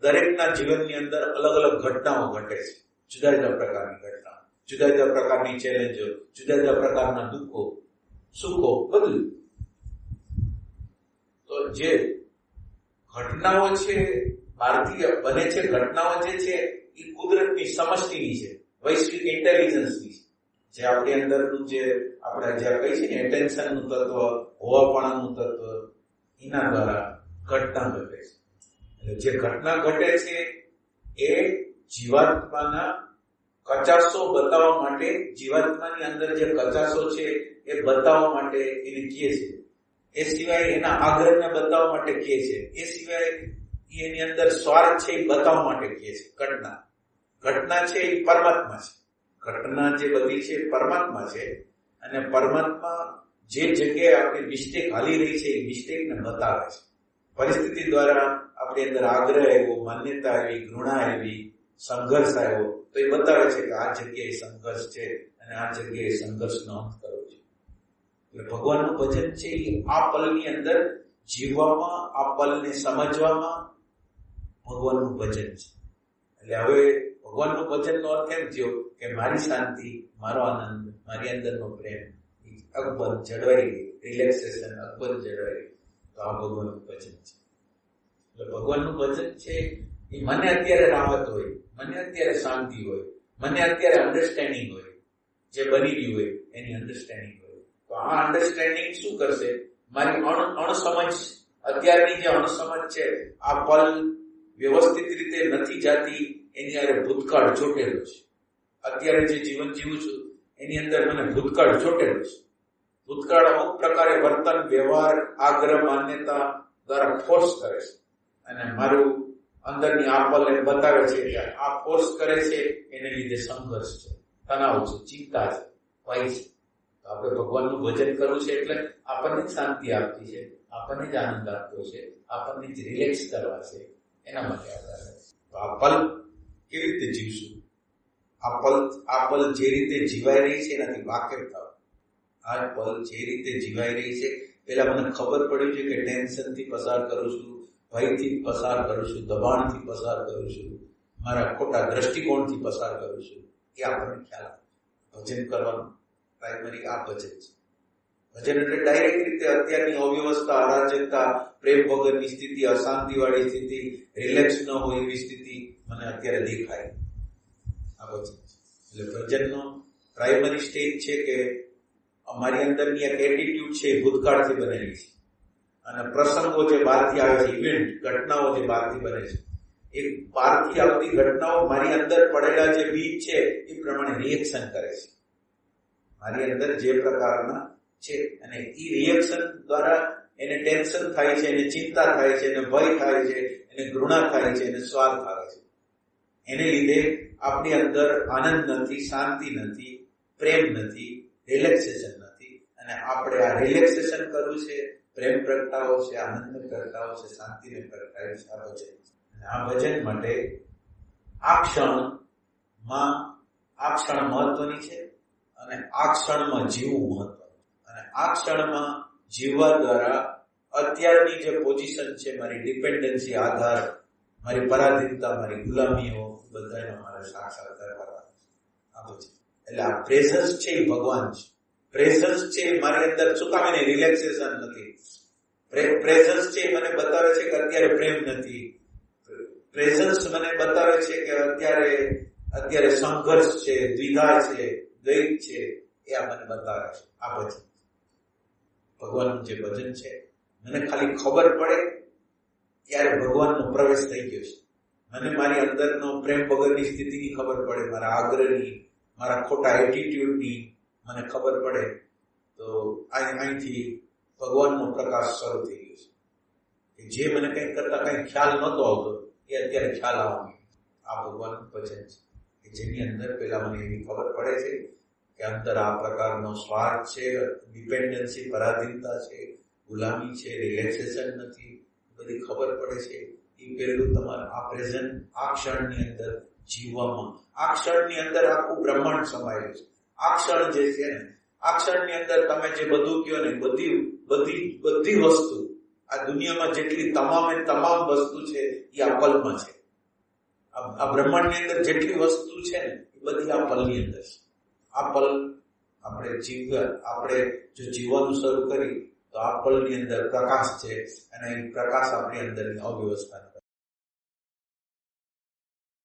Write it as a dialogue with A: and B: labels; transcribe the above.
A: દરેકના જીવનની અંદર અલગ અલગ ઘટનાઓ ઘટે છે. જુદા જુદા પ્રકારની ઘટના, જુદા જુદા પ્રકારની ચેલેન્જો જુદા જુદા પ્રકારના દુઃખો, સુખો, બધું. તો જે ઘટનાઓ છે, ભારતીય બને છે, ઘટનાઓ જે છે, એ કુદરતની સમષ્ટિની છે, વૈશ્વિક ઇન્ટેલિજન્સની છે. જે આપણી અંદરનું જે આપણે જે કહી છે ને એટેન્શનનું તત્વ, હોવાપણાનું તત્વ, એના દ્વારા ઘટના ઘટે છે એટલે જે ઘટના ઘટે છે એ જીવાત્માના કચાસો બતાવવા માટે, જીવાત્માની અંદર જે કચાસો છે એ બતાવવા માટે એને કહે છે. એ સિવાય એના આગ્રહને બતાવવા માટે કહે છે. એ સિવાય એની અંદર સ્વાર્થ છે એ બતાવવા માટે કહે છે. ઘટના. ઘટના છે એ પરમાત્મા છે. ઘટના જે બધી છે પરમાત્મા છે અને પરમાત્મા જે જગ્યાએ આપણી મિસ્ટેક હાલી રહી છે એ મિસ્ટેકને બતાવે છે. પરિસ્થિતિ દ્વારા આપણી અંદર આગ્રહ આવ્યો, માન્યતા આવી, ઘૃણા આવી, સંઘર્ષ આવ્યો, તો એ બતાવે છે કે આ જગ્યાએ સંઘર્ષ છે અને આ જગ્યાએ સંઘર્ષનો અંત કરવો છે. એટલે ભગવાનનું ભજન છે એ આ પલની અંદર જીવવામાં, આ પલને સમજવામાં ભગવાનનું ભજન છે. એટલે હવે ભગવાનનું ભજનનો અર્થ એમ થયો કે મારી શાંતિ, મારો આનંદ, મારી અંદરનો પ્રેમ અકબર જળવાઈ ગઈ રિલેક્સેશન અકબર જળવાઈ ગઈ. તો આ ભગવાનનું ભજન છે. એટલે ભગવાનનું ભજન છે એ મને અત્યારે રાહત હોય, મને અત્યારે શાંતિ હોય, મને અત્યારે અન્ડરસ્ટેન્ડિંગ હોય, જે બની ગયું હોય એની અન્ડરસ્ટેન્ડિંગ હોય. તો આ અન્ડરસ્ટેન્ડિંગ શું કરશે? મારી અણ, અણસમજ અત્યારની જે અણસમજ છે, આ પલ વ્યવસ્થિત રીતે નથી જાતી, એની અરે ભૂતકાળ ચોટેલો છે. અત્યારે જે જીવન જીવું છું, એની અંદર મને ભૂતકાળ ચોટેલો છે. ભૂતકાળ અમુક પ્રકારે વર્તન, વ્યવહાર, આગ્રહ, માન્યતા દ્વારા ફોર્સ કરે છે. અને મારું અંદરની આપલ એને બતાવે છે કે આ ફોર્સ કરે છે, એને લીધે સંઘર્ષ છે, તણાવ છે, ચિંતા છે, ભય છે. આપણે ભગવાનનું ભજન કરવું છે એટલે આપણને જ શાંતિ આપતી છે, આપણને જ આનંદ આપતો છે, આપણને જ રિલેક્સ કરવા છે, એના માટે આધાર તો આ પલ કેવી રીતે જીવશું? આ પલ આ પલ જે રીતે જીવાઈ રહી છે એનાથી વાકેફ થાવ આ પલ જે રીતે જીવાઈ રહી છે પેલા મને ખબર પડી છે કે ટેન્શનથી પસાર કરું છું, ભયથી પસાર કરું છું, દબાણથી પસાર કરું છું, મારા ખોટા દ્રષ્ટિકોણથી પસાર કરું છું. એ આપણને ખ્યાલ ભજન કરવાનું પ્રાઇમરી આ ભજન છે. ભજન એટલે ડાયરેક્ટ રીતે અત્યારની અવ્યવસ્થા, અરાજકતા, પ્રેમ વગરની સ્થિતિ, અશાંતિવાળી સ્થિતિ રિલેક્સ ન હોય એવી સ્થિતિ મને અત્યારે દેખાય. આ ભજન એટલે ભજનનો પ્રાઇમરી સ્ટેજ છે કે અમારી અંદરની એક એટીટ્યુડ છે એ ભૂતકાળથી બનેલી છે. અને પ્રસંગો જે બહારથી આવે છે ઇવેન્ટ ઘટનાઓ જે બહારથી બને છે. એ બહારથી આવતી ઘટનાઓ મારી અંદર પડેલા જે બીજ છે, એ પ્રમાણે રિએક્શન કરે છે. મારી અંદર જે પ્રકારના છે, અને એ રિએક્શન દ્વારા એને ટેન્શન થાય છે, એને ચિંતા થાય છે, એને ભય થાય છે, એને ઘૃણા થાય છે, એને સ્વાદ આવે છે. એને લીધે આપણી અંદર આનંદ નથી, શાંતિ નથી, પ્રેમ નથી રિલેક્સેશન નથી. અને આપણે આ રિલેક્સેશન કરવું છે, પ્રેમ પ્રગટાવો છે, આનંદ પ્રગટાવો છે, શાંતિને પ્રગટાવે છે. આ ભજન અને આ ભજન માટે આ ક્ષણમાં આ ક્ષણ મહત્વની છે અને આ ક્ષણમાં જીવવું મહત્વનું અને આ ક્ષણમાં જીવવા દ્વારા અત્યારની જે પોઝિશન છે, મારી ડિપેન્ડન્સી આધાર, મારી પરાધીનતા, મારી ગુલામીઓ, બધાને મારે સાક્ષાત્કાર કરવા આ ભજન એટલે આ પ્રેઝન્સ છે એ ભગવાન છે. પ્રેઝન્સ છે મારી અંદર શું કામ એને રિલેક્સેશન નથી. પ્રેઝન્સ છે મને બતાવે છે કે અત્યારે પ્રેમ નથી. પ્રેઝન્સ મને બતાવે છે કે અત્યારે અત્યારે સંઘર્ષ છે, દ્વિધા છે, દ્વૈત છે, એ આ મને બતાવે છે. આ ભજન ભગવાનનું જે ભજન છે, મને ખાલી ખબર પડે ત્યારે ભગવાનનો પ્રવેશ થઈ ગયો છે. મને મારી અંદરનો પ્રેમ વગરની સ્થિતિની ખબર પડે, મારા આગ્રહની મારા ખોટા એટીટ્યુડની મને ખબર પડે, તો અહીંથી ભગવાનનો પ્રકાશ શરૂ થઈ ગયો છે. કે જે મને કંઈક કરતાં કંઈ ખ્યાલ નહોતો આવતો, એ અત્યારે ખ્યાલ આવવાનો આ ભગવાનનું ભજન છે. કે જેની અંદર પહેલાં મને એવી ખબર પડે છે કે અંદર આ પ્રકારનો સ્વાર્થ છે ડિપેન્ડન્સી પરાધીનતા છે, ગુલામી છે રિલેક્સેશન નથી બધી ખબર પડે છે. એ પહેલું તમારે આ પ્રેઝન્ટ આ ક્ષણની અંદર જીવવામાં. આ ક્ષણની અંદર આખું બ્રહ્માંડ સમાયેલું છે. આ ક્ષણ જે છે ને, આ ક્ષણની અંદર તમે જે બધું કહો ને, બધી બધી બધી વસ્તુ, આ દુનિયામાં જેટલી તમામે તમામ વસ્તુ છે, એ આ પલમાં છે. આ બ્રહ્માંડની અંદર જેટલી વસ્તુ છે ને, એ બધી આ પલની અંદર છે. આ પલ આપણે જીવ, આપણે જો જીવવાનું શરૂ કરી, તો આ પલની અંદર પ્રકાશ છે, અને એ પ્રકાશ આપણી અંદરની અવ્યવસ્થાને